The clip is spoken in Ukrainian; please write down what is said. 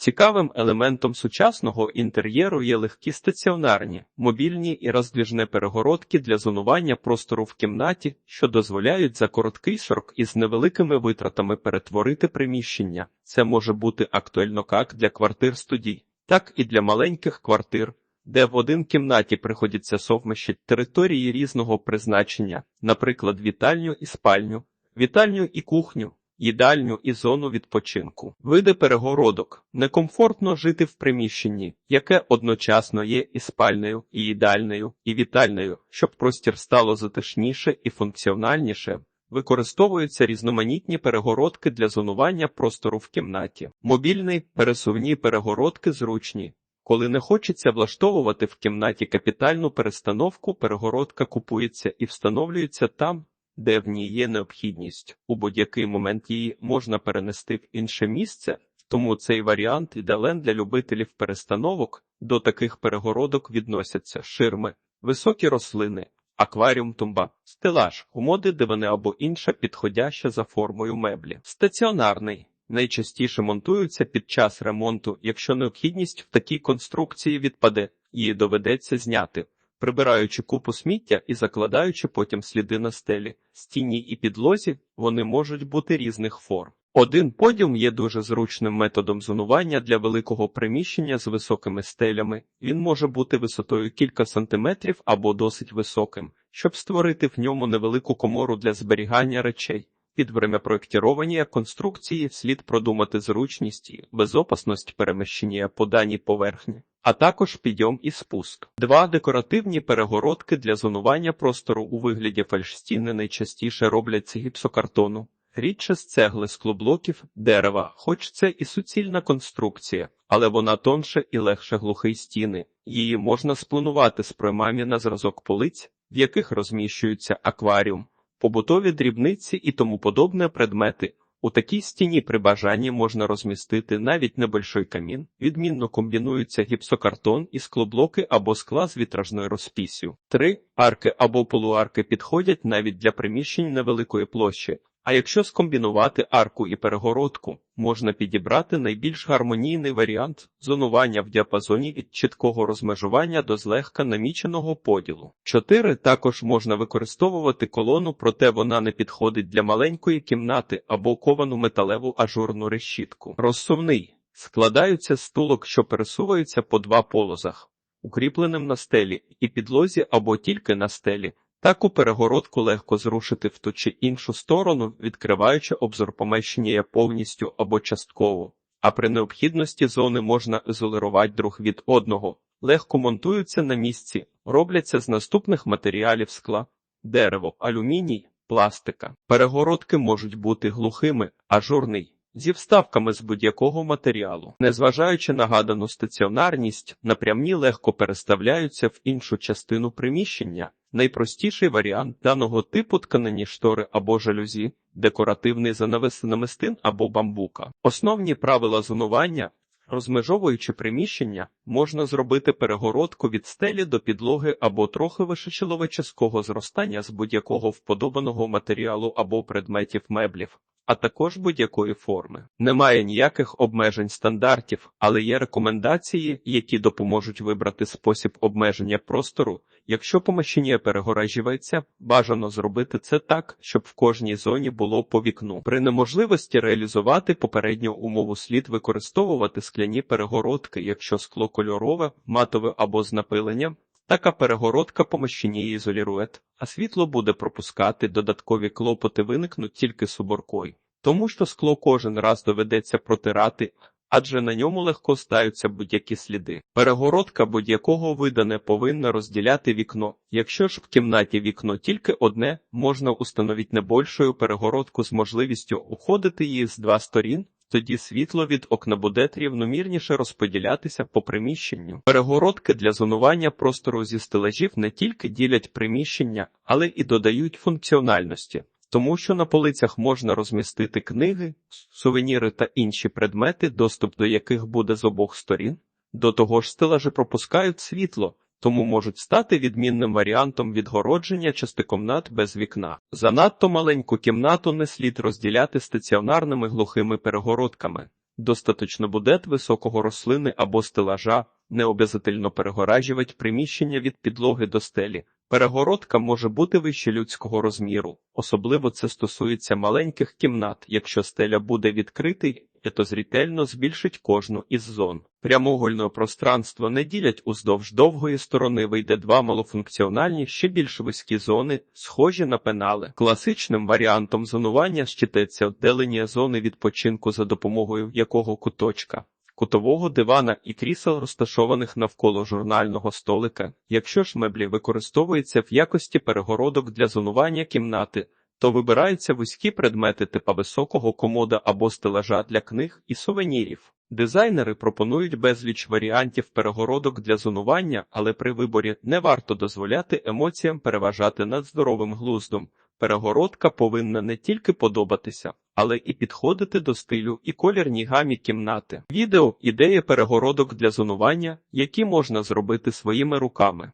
Цікавим елементом сучасного інтер'єру є легкі стаціонарні, мобільні і роздвіжне перегородки для зонування простору в кімнаті, що дозволяють за короткий срок із невеликими витратами перетворити приміщення. Це може бути актуально як для квартир студій, так і для маленьких квартир, де в один кімнаті приходиться совмещити території різного призначення, наприклад, вітальню і спальню, вітальню і кухню їдальню і зону відпочинку. Види перегородок некомфортно жити в приміщенні, яке одночасно є і спальнею, і їдальнею, і вітальнею, щоб простір стало затишніше і функціональніше. Використовуються різноманітні перегородки для зонування простору в кімнаті. Мобільний пересувні перегородки зручні. Коли не хочеться влаштовувати в кімнаті капітальну перестановку, перегородка купується і встановлюється там, де в ній є необхідність. У будь-який момент її можна перенести в інше місце, тому цей варіант ідеален для любителів перестановок. До таких перегородок відносяться ширми, високі рослини, акваріум тумба, стелаж, комоди, дивани або інша підходяща за формою меблі. Стаціонарний. Найчастіше монтуються під час ремонту, якщо необхідність в такій конструкції відпаде, її доведеться зняти прибираючи купу сміття і закладаючи потім сліди на стелі, стіні і підлозі, вони можуть бути різних форм. Один подіум є дуже зручним методом зонування для великого приміщення з високими стелями. Він може бути висотою кілька сантиметрів або досить високим, щоб створити в ньому невелику комору для зберігання речей. Під время проєктування конструкції слід продумати зручність і безопасність переміщення по даній поверхні а також підйом і спуск. Два декоративні перегородки для зонування простору у вигляді фальшстіни найчастіше роблять з гіпсокартону, рідше з цегли склоблоків, дерева, хоч це і суцільна конструкція, але вона тонше і легше глухий стіни. Її можна спланувати з проймами на зразок полиць, в яких розміщується акваріум, побутові дрібниці і тому подобне предмети. У такій стіні при бажанні можна розмістити навіть небольшой камін, відмінно комбінуються гіпсокартон і склоблоки або скла з вітражною розпісю. Три арки або полуарки підходять навіть для приміщень невеликої площі, а якщо скомбінувати арку і перегородку, можна підібрати найбільш гармонійний варіант зонування в діапазоні від чіткого розмежування до злегка наміченого поділу. Чотири також можна використовувати колону, проте вона не підходить для маленької кімнати або ковану металеву ажурну решітку. Розсувний складаються з стулок, що пересуваються по два полозах, укріпленим на стелі і підлозі або тільки на стелі. Таку перегородку легко зрушити в ту чи іншу сторону, відкриваючи обзор помещення повністю або частково, а при необхідності зони можна ізолювати друг від одного, легко монтуються на місці, робляться з наступних матеріалів скла, дерево, алюміній, пластика. Перегородки можуть бути глухими, ажурний, зі вставками з будь-якого матеріалу. Незважаючи на гадану стаціонарність, напрямні легко переставляються в іншу частину приміщення. Найпростіший варіант даного типу тканині штори або жалюзі, декоративний занавес намистин або бамбука. Основні правила зонування, розмежовуючи приміщення, можна зробити перегородку від стелі до підлоги або трохи вище чоловічеського зростання з будь-якого вподобаного матеріалу або предметів меблів а також будь-якої форми. Немає ніяких обмежень стандартів, але є рекомендації, які допоможуть вибрати спосіб обмеження простору. Якщо помещення перегоражується, бажано зробити це так, щоб в кожній зоні було по вікну. При неможливості реалізувати попередню умову слід використовувати скляні перегородки, якщо скло кольорове, матове або з напиленням. Така перегородка помещення ізолірує, а світло буде пропускати додаткові клопоти виникнуть тільки суборкою. Тому що скло кожен раз доведеться протирати, адже на ньому легко стаються будь-які сліди. Перегородка будь-якого вида не повинна розділяти вікно. Якщо ж в кімнаті вікно тільки одне, можна установити небольшою перегородку з можливістю уходити її з два сторін, тоді світло від окна буде рівномірніше розподілятися по приміщенню. Перегородки для зонування простору зі стелажів не тільки ділять приміщення, але і додають функціональності. Тому що на полицях можна розмістити книги, сувеніри та інші предмети, доступ до яких буде з обох сторін. До того ж, стелажі пропускають світло, тому можуть стати відмінним варіантом відгородження частикомнат без вікна. Занадто маленьку кімнату не слід розділяти стаціонарними глухими перегородками. Достаточно буде високого рослини або стелажа, не обов'язково перегоражувати приміщення від підлоги до стелі. Перегородка може бути вище людського розміру, особливо це стосується маленьких кімнат. Якщо стеля буде відкритий, то зрітельно збільшить кожну із зон. Прямоугольне пространство не ділять уздовж довгої сторони, вийде два малофункціональні, ще більш вузькі зони, схожі на пенали. Класичним варіантом зонування щитеться віддалення зони відпочинку за допомогою якого куточка. Кутового дивана і крісел, розташованих навколо журнального столика. Якщо ж меблі використовуються в якості перегородок для зонування кімнати, то вибираються вузькі предмети типа високого комода або стелажа для книг і сувенірів. Дизайнери пропонують безліч варіантів перегородок для зонування, але при виборі не варто дозволяти емоціям переважати над здоровим глуздом. Перегородка повинна не тільки подобатися, але і підходити до стилю і колірній гамі кімнати. Відео ідеї перегородок для зонування, які можна зробити своїми руками.